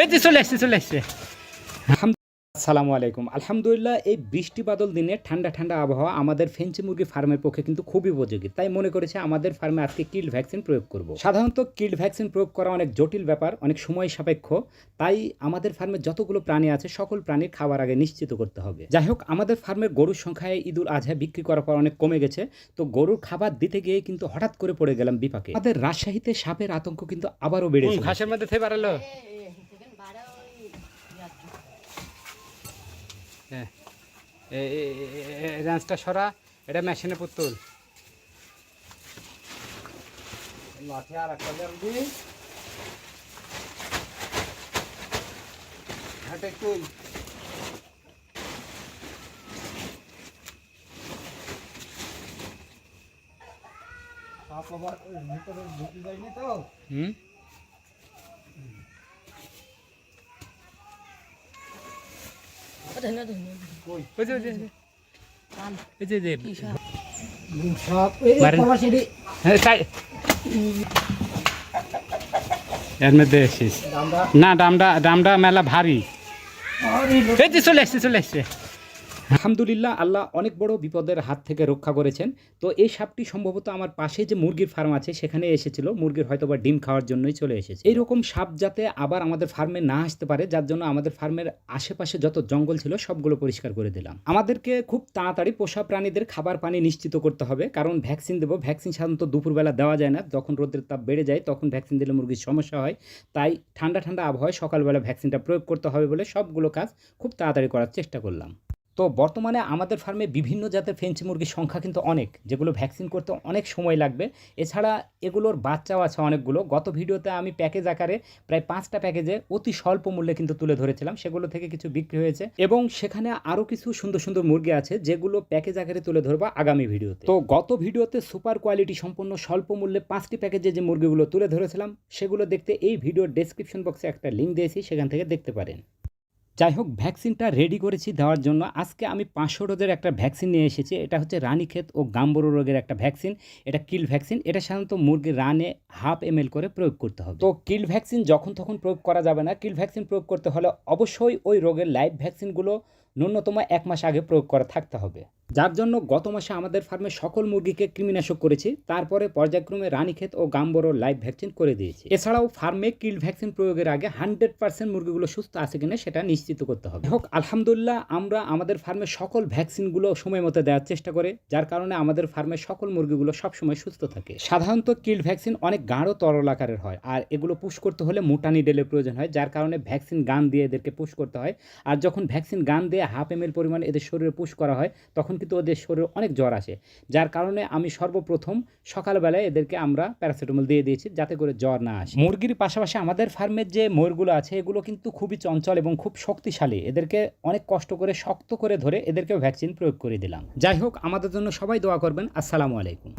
এই যে চলে আসছে চলে আসছে আসসালামু আলাইকুম আলহামদুলিল্লাহ এই বৃষ্টি বাদল দিনে ঠান্ডা ঠান্ডা আবহাওয়া আমাদের ফেঞ্চি মুরগি ফার্মের পক্ষে কিন্তু খুবই উপযোগী তাই মনে করেছে আমাদের ফার্মে আজকে কিল ভ্যাকসিন প্রয়োগ করব সাধারণত কিল ভ্যাকসিন প্রয়োগ করা অনেক জটিল ব্যাপার অনেক সময় সাপেক্ষ তাই আমাদের ফার্মে যতগুলো প্রাণী আছে সকল প্রাণীর খাবার আগে নিশ্চিত করতে হবে যাই হোক আমাদের ফার্মের গরুর সংখ্যায় ঈদুল আজহা বিক্রি করার পর অনেক কমে গেছে তো গরুর খাবার দিতে গিয়ে কিন্তু হঠাৎ করে পড়ে গেলাম বিপাকে আমাদের রাজশাহীতে সাপের আতঙ্ক কিন্তু আবারও বেড়েছে ঘাসের মধ্যে বাড়ালো হ্যাঁ। রেঞ্জটা সরা এটা মেশিনে পুতুল লাঠি আর একটা দেন দি। হাটে তুই আবার ভিতরে ঢুকে যায়নি তো? হুম? ওই যে, ওই যে। যে, যে হ্যাঁ, তাই। এর মধ্যে এসিস না ডামটা ডামটা মেলা ভারী। এই যে চলে আসছে চলে আসছে। আলহামদুলিল্লাহ, আল্লাহ অনেক বড় বিপদের হাত থেকে রক্ষা করেছেন। তো এই সাপটি সম্ভবত আমার পাশে যে মুরগির ফার্ম আছে সেখানে এসেছিল। মুরগির হয়তো বা ডিম খাওয়ার জন্যই চলে এসেছে। এইরকম সাপ যাতে আবার আমাদের ফার্মে না আসতে পারে, যার জন্য আমাদের ফার্মের আশেপাশে যত জঙ্গল ছিল, সবগুলো পরিষ্কার করে দিলাম। আমাদেরকে খুব তাড়াতাড়ি পোষা প্রাণীদের খাবার পানি নিশ্চিত করতে হবে, কারণ ভ্যাকসিন দেবো। ভ্যাকসিন সাধারণত দুপুরবেলা দেওয়া যায় না। যখন রোদের তাপ বেড়ে যায়, তখন ভ্যাকসিন দিলে মুরগির সমস্যা হয়। তাই ঠান্ডা ঠান্ডা আবহাওয়ায় সকালবেলা ভ্যাকসিনটা প্রয়োগ করতে হবে বলে সবগুলো কাজ খুব তাড়াতাড়ি করার চেষ্টা করলাম। তো বর্তমানে আমাদের ফার্মে বিভিন্ন জাতের ফেঞ্চি মুরগির সংখ্যা কিন্তু অনেক, যেগুলো ভ্যাকসিন করতে অনেক সময় লাগবে। এছাড়া এগুলোর বাচ্চাও আছে অনেকগুলো। গত ভিডিওতে আমি প্যাকেজ আকারে প্রায় পাঁচটা প্যাকেজে অতি স্বল্প মূল্যে কিন্তু তুলে ধরেছিলাম, সেগুলো থেকে কিছু বিক্রি হয়েছে এবং সেখানে আরও কিছু সুন্দর সুন্দর মুরগি আছে, যেগুলো প্যাকেজ আকারে তুলে ধরবো আগামী ভিডিওতে। তো গত ভিডিওতে সুপার কোয়ালিটি সম্পন্ন স্বল্প মূল্যে পাঁচটি প্যাকেজে যে মুরগিগুলো তুলে ধরেছিলাম, সেগুলো দেখতে এই ভিডিওর ডেসক্রিপশন বক্সে একটা লিঙ্ক দিয়েছি, সেখান থেকে দেখতে পারেন। যাই হোক ভ্যাকসিনটা রেডি করেছি দেওয়ার জন্য। আজকে আমি পাঁচশো ডোজের একটা ভ্যাকসিন নিয়ে এসেছি। এটা হচ্ছে রানীক্ষেত ও গাম্বরো রোগের একটা ভ্যাকসিন। এটা কিল ভ্যাকসিন। এটা সাধারণত মুরগির রানে হাফ এম করে প্রয়োগ করতে হবে। তো কিল ভ্যাকসিন যখন তখন প্রয়োগ করা যাবে না। কিল ভ্যাকসিন প্রয়োগ করতে হলে অবশ্যই ওই রোগের লাইভ ভ্যাকসিনগুলো ন্যূনতম এক মাস আগে প্রয়োগ করা থাকতে হবে। যার জন্য গত মাসে আমাদের ফার্মে সকল মুরগিকে কৃমিনাশক করেছি, তারপরে পর্যায়ক্রমে রানীক্ষেত ও গাম্বরো লাইভ ভ্যাকসিন করে দিয়েছি। এছাড়াও ফার্মে কিল ভ্যাকসিন প্রয়োগের আগে হান্ড্রেড পার্সেন্ট মুরগিগুলো সুস্থ আছে কিনা সেটা নিশ্চিত করতে হবে। হোক আলহামদুলিল্লাহ আমরা আমাদের ফার্মে সকল ভ্যাকসিনগুলো সময় মতো দেওয়ার চেষ্টা করে, যার কারণে আমাদের ফার্মে সকল মুরগিগুলো সবসময় সুস্থ থাকে। সাধারণত কিল ভ্যাকসিন অনেক গাঢ় তরল আকারের হয়, আর এগুলো পুশ করতে হলে মোটা নিডেলের প্রয়োজন হয়, যার কারণে ভ্যাকসিন গান দিয়ে এদেরকে পুশ করতে হয়। আর যখন ভ্যাকসিন গান দিয়ে হাফ এম পরিমাণ এদের শরীরে পুশ করা হয়, তখন কিন্তু ওদের শরীরে অনেক জ্বর আসে। যার কারণে আমি সর্বপ্রথম সকালবেলায় এদেরকে আমরা প্যারাসিটামল দিয়ে দিয়েছি যাতে করে জ্বর না আসে। মুরগির পাশাপাশি আমাদের ফার্মের যে ময়ূরগুলো আছে, এগুলো কিন্তু খুবই চঞ্চল এবং খুব শক্তিশালী। এদেরকে অনেক কষ্ট করে, শক্ত করে ধরে এদেরকেও ভ্যাকসিন প্রয়োগ করে দিলাম। যাই হোক, আমাদের জন্য সবাই দোয়া করবেন। আসসালামু আলাইকুম।